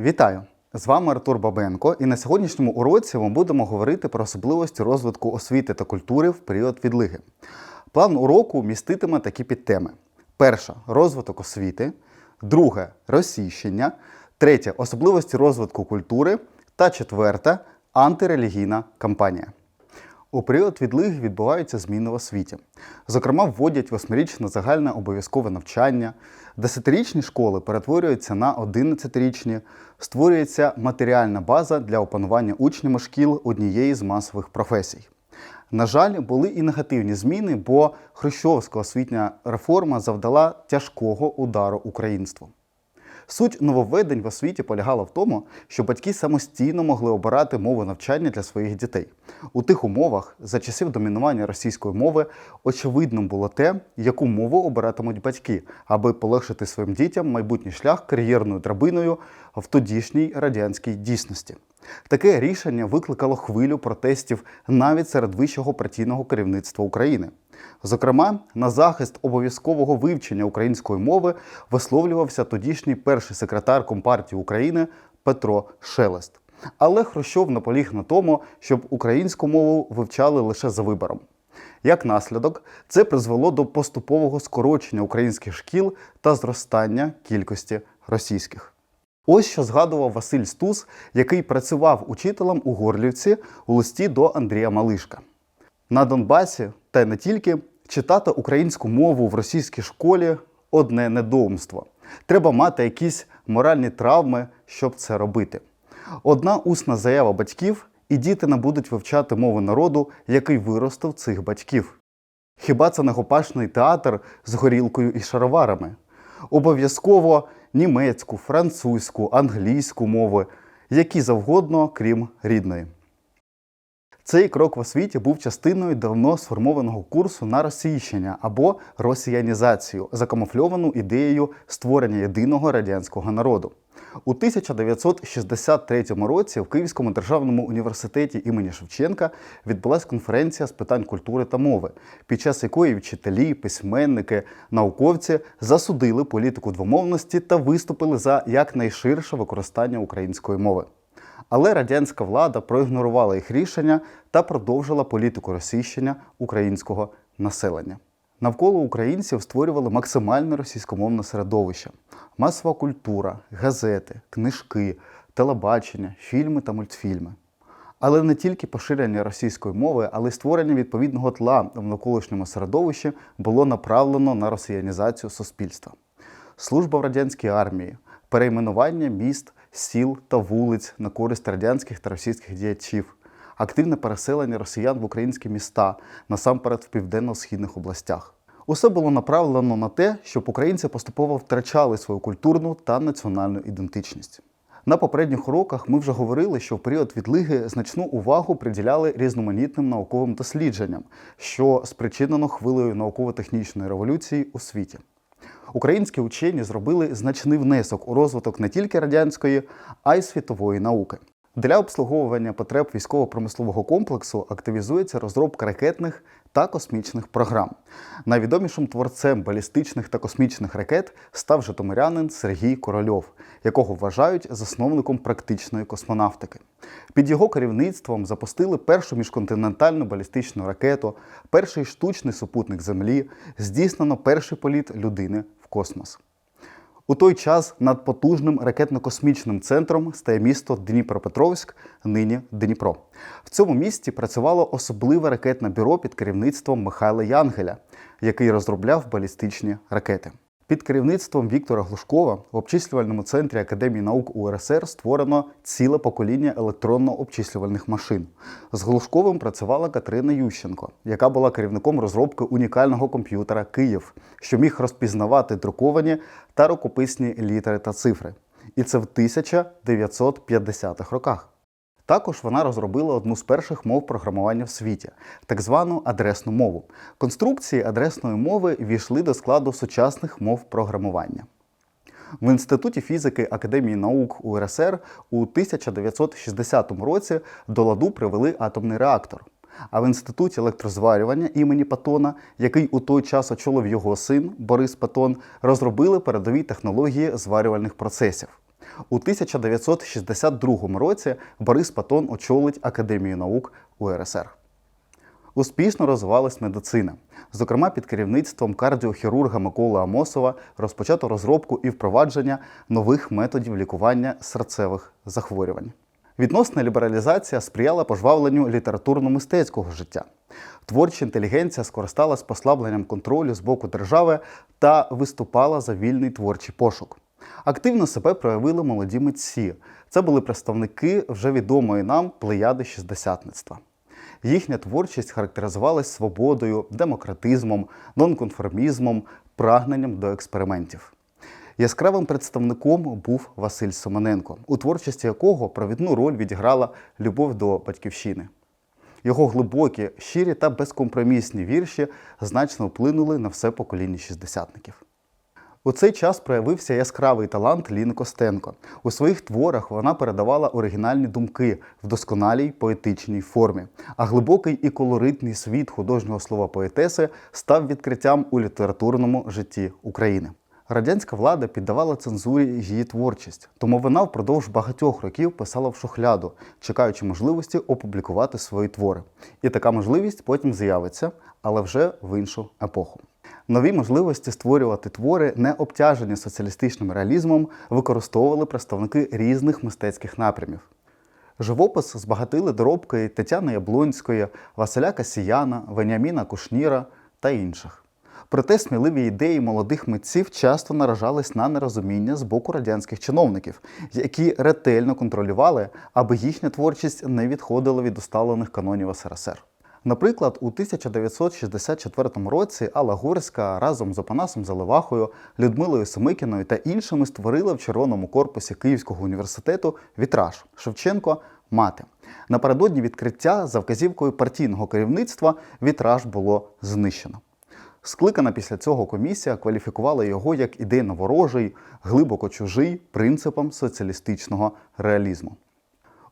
Вітаю! З вами Артур Бабенко, і на сьогоднішньому уроці ми будемо говорити про особливості розвитку освіти та культури в період відлиги. План уроку міститиме такі підтеми: перша розвиток освіти, друге розсіщення, третє особливості розвитку культури та четверта антирелігійна кампанія. У період відлиги відбуваються зміни в освіті. Зокрема, вводять восьмирічне загальне обов'язкове навчання, десятирічні школи перетворюються на 11-річні, створюється матеріальна база для опанування учнями шкіл однієї з масових професій. На жаль, були і негативні зміни, бо Хрущовська освітня реформа завдала тяжкого удару українству. Суть нововведень в освіті полягала в тому, що батьки самостійно могли обирати мову навчання для своїх дітей. У тих умовах, за часів домінування російської мови, очевидним було те, яку мову обиратимуть батьки, аби полегшити своїм дітям майбутній шлях кар'єрною драбиною в тодішній радянській дійсності. Таке рішення викликало хвилю протестів навіть серед вищого партійного керівництва України. Зокрема, на захист обов'язкового вивчення української мови висловлювався тодішній перший секретар Компартії України Петро Шелест. Але Хрущов наполіг на тому, щоб українську мову вивчали лише за вибором. Як наслідок, це призвело до поступового скорочення українських шкіл та зростання кількості російських. Ось що згадував Василь Стус, який працював учителем у Горлівці у листі до Андрія Малишка. На Донбасі, та й не тільки, читати українську мову в російській школі одне недоумство. Треба мати якісь моральні травми, щоб це робити. Одна усна заява батьків, і діти не будуть вивчати мову народу, який виростив цих батьків. Хіба це не гопашний театр з горілкою і шароварами? Обов'язково німецьку, французьку, англійську мови, які завгодно, крім рідної. Цей крок в освіті був частиною давно сформованого курсу на російщення або росіянізацію, закамуфльовану ідеєю створення єдиного радянського народу. У 1963 році в Київському державному університеті імені Шевченка відбулася конференція з питань культури та мови, під час якої вчителі, письменники, науковці засудили політику двомовності та виступили за якнайширше використання української мови. Але радянська влада проігнорувала їх рішення та продовжила політику російщення українського населення. Навколо українців створювали максимально російськомовне середовище, масова культура, газети, книжки, телебачення, фільми та мультфільми. Але не тільки поширення російської мови, але й створення відповідного тла в навколишньому середовищі було направлено на росіянізацію суспільства. Служба в радянській армії, перейменування міст, сіл та вулиць на користь радянських та російських діячів, активне переселення росіян в українські міста, насамперед в південно-східних областях. Усе було направлено на те, щоб українці поступово втрачали свою культурну та національну ідентичність. На попередніх уроках ми вже говорили, що в період відлиги значну увагу приділяли різноманітним науковим дослідженням, що спричинено хвилею науково-технічної революції у світі. Українські учені зробили значний внесок у розвиток не тільки радянської, а й світової науки. Для обслуговування потреб військово-промислового комплексу активізується розробка ракетних та космічних програм. Найвідомішим творцем балістичних та космічних ракет став житомирянин Сергій Корольов, якого вважають засновником практичної космонавтики. Під його керівництвом запустили першу міжконтинентальну балістичну ракету, перший штучний супутник Землі, здійснено перший політ людини космос. У той час над потужним ракетно-космічним центром стає місто Дніпропетровськ, нині Дніпро. В цьому місті працювало особливе ракетне бюро під керівництвом Михайла Янгеля, який розробляв балістичні ракети. Під керівництвом Віктора Глушкова в обчислювальному центрі Академії наук УРСР створено ціле покоління електронно-обчислювальних машин. З Глушковим працювала Катерина Ющенко, яка була керівником розробки унікального комп'ютера Київ, що міг розпізнавати друковані та рукописні літери та цифри. І це в 1950-х роках. Також вона розробила одну з перших мов програмування в світі так звану адресну мову. Конструкції адресної мови війшли до складу сучасних мов програмування. В Інституті фізики Академії наук УРСР у 1960 році до ладу привели атомний реактор. А в інституті електрозварювання імені Патона, який у той час очолив його син Борис Патон, розробили передові технології зварювальних процесів. У 1962 році Борис Патон очолить Академію наук УРСР. Успішно розвивалась медицина. Зокрема, під керівництвом кардіохірурга Миколи Амосова розпочато розробку і впровадження нових методів лікування серцевих захворювань. Відносна лібералізація сприяла пожвавленню літературно-мистецького життя. Творча інтелігенція скористалась послабленням контролю з боку держави та виступала за вільний творчий пошук. Активно себе проявили молоді митці. Це були представники вже відомої нам плеяди шістдесятництва. Їхня творчість характеризувалась свободою, демократизмом, нонконформізмом, прагненням до експериментів. Яскравим представником був Василь Семененко, у творчості якого провідну роль відіграла любов до батьківщини. Його глибокі, щирі та безкомпромісні вірші значно вплинули на все покоління шістдесятників. У цей час проявився яскравий талант Ліни Костенко. У своїх творах вона передавала оригінальні думки в досконалій поетичній формі, а глибокий і колоритний світ художнього слова поетеси став відкриттям у літературному житті України. Радянська влада піддавала цензурі її творчість, тому вона впродовж багатьох років писала в шухляду, чекаючи можливості опублікувати свої твори. І така можливість потім з'явиться, але вже в іншу епоху. Нові можливості створювати твори, не обтяжені соціалістичним реалізмом, використовували представники різних мистецьких напрямів. Живопис збагатили доробки Тетяни Яблонської, Василя Касіяна, Веніаміна Кушніра та інших. Проте сміливі ідеї молодих митців часто наражались на нерозуміння з боку радянських чиновників, які ретельно контролювали, аби їхня творчість не відходила від усталених канонів СРСР. Наприклад, у 1964 році Алла Горська разом з Опанасом Заливахою, Людмилою Семикіною та іншими створила в червоному корпусі Київського університету вітраж Шевченко мати. Напередодні відкриття за вказівкою партійного керівництва вітраж було знищено. Скликана після цього комісія кваліфікувала його як ідейно ворожий, глибоко чужий принципам соціалістичного реалізму.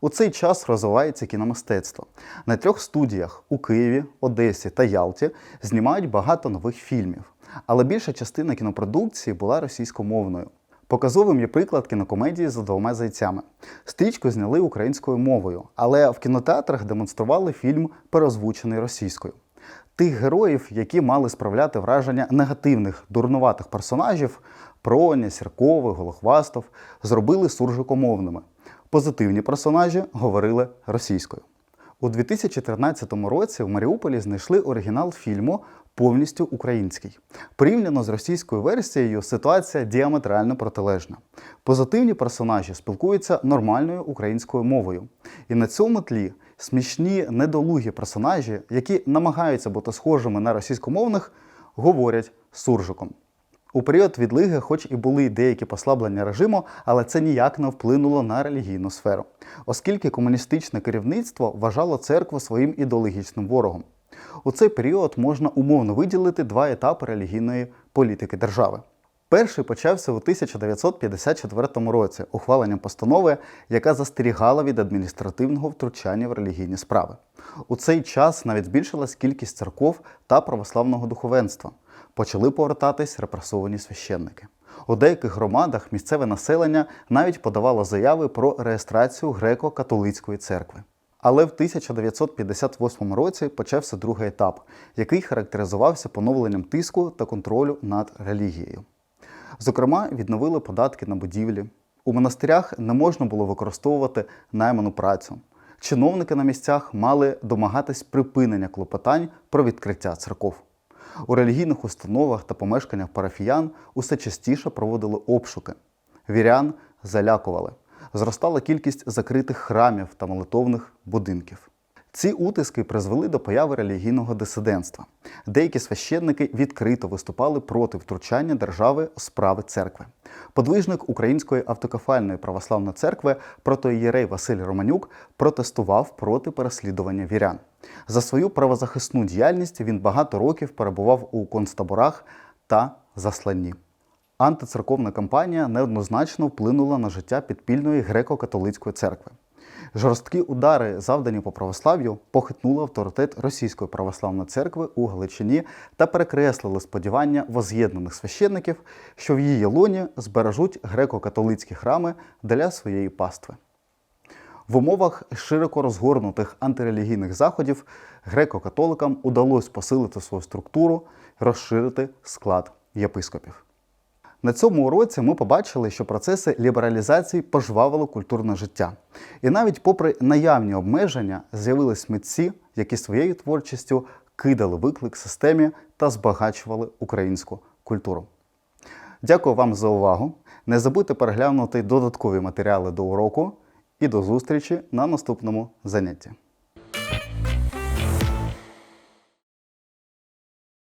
У цей час розвивається кіномистецтво. На трьох студіях у Києві, Одесі та Ялті знімають багато нових фільмів, але більша частина кінопродукції була російськомовною. Показовим є приклад кінокомедії за двома зайцями. Стрічку зняли українською мовою, але в кінотеатрах демонстрували фільм, переозвучений російською. Тих героїв, які мали справляти враження негативних дурнуватих персонажів Проня, Сірковий, Голохвастов, зробили суржикомовними. Позитивні персонажі говорили російською. У 2013 році в Маріуполі знайшли оригінал фільму повністю український. Порівняно з російською версією, ситуація діаметрально протилежна. Позитивні персонажі спілкуються нормальною українською мовою. І на цьому тлі смішні недолугі персонажі, які намагаються бути схожими на російськомовних, говорять суржиком. У період відлиги, хоч і були деякі послаблення режиму, але це ніяк не вплинуло на релігійну сферу, оскільки комуністичне керівництво вважало церкву своїм ідеологічним ворогом. У цей період можна умовно виділити два етапи релігійної політики держави. Перший почався у 1954 році ухваленням постанови, яка застерігала від адміністративного втручання в релігійні справи. У цей час навіть збільшилась кількість церков та православного духовенства. Почали повертатись репресовані священники. У деяких громадах місцеве населення навіть подавало заяви про реєстрацію греко-католицької церкви. Але в 1958 році почався другий етап, який характеризувався поновленням тиску та контролю над релігією. Зокрема, відновили податки на будівлі. У монастирях не можна було використовувати найману працю. Чиновники на місцях мали домагатись припинення клопотань про відкриття церков. У релігійних установах та помешканнях парафіян усе частіше проводили обшуки. Вірян залякували. Зростала кількість закритих храмів та молитовних будинків. Ці утиски призвели до появи релігійного дисидентства. Деякі священники відкрито виступали проти втручання держави у справи церкви. Подвижник Української автокефальної православної церкви протоієрей Василь Романюк протестував проти переслідування вірян. За свою правозахисну діяльність він багато років перебував у концтаборах та засланні. Антицерковна кампанія неоднозначно вплинула на життя підпільної греко-католицької церкви. Жорсткі удари, завдані по православ'ю, похитнули авторитет Російської православної церкви у Галичині та перекреслили сподівання воз'єднаних священників, що в її лоні збережуть греко-католицькі храми для своєї пастви. В умовах широко розгорнутих антирелігійних заходів греко-католикам удалось посилити свою структуру, розширити склад єпископів. На цьому уроці ми побачили, що процеси лібералізації пожвавили культурне життя. І навіть попри наявні обмеження, з'явились митці, які своєю творчістю кидали виклик системі та збагачували українську культуру. Дякую вам за увагу. Не забудьте переглянути додаткові матеріали до уроку і до зустрічі на наступному занятті.